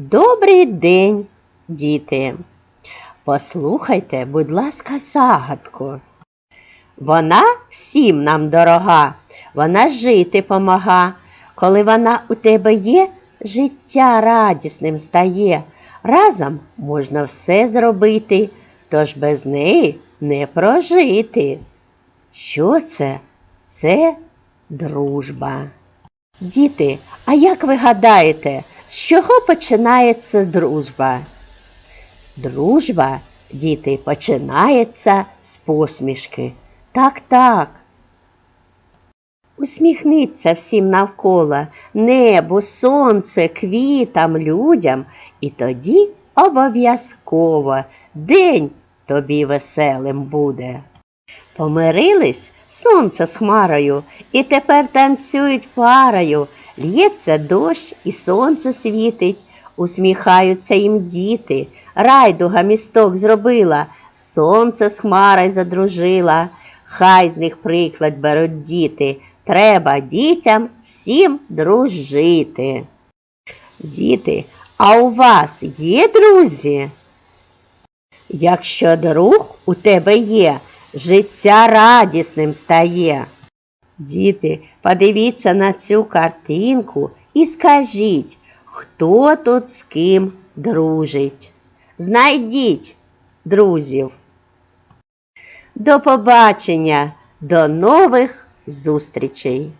Добрий день, діти. Послухайте, будь ласка, загадку. Вона всім нам дорога, вона жити помага. Коли вона у тебе є, життя радісним стає. Разом можна все зробити, тож без неї не прожити. Що це? Це дружба. Діти, а як ви гадаєте, з чого починається дружба? Дружба, діти, починається з посмішки. Так, так. Усміхниться всім навколо небу, сонце, квітам, людям, і тоді обов'язково день тобі веселим буде. Помирились сонце з хмарою, і тепер танцюють парою. Л'ється дощ і сонце світить, усміхаються їм діти. Райдуга місток зробила, сонце з хмарою задружила. Хай з них приклад беруть діти. Треба дітям всім дружити. Діти, а у вас є друзі? Якщо друг у тебе є, життя радісним стає. Діти, подивіться на цю картинку і скажіть, хто тут з ким дружить. Знайдіть друзів. До побачення, до нових зустрічей!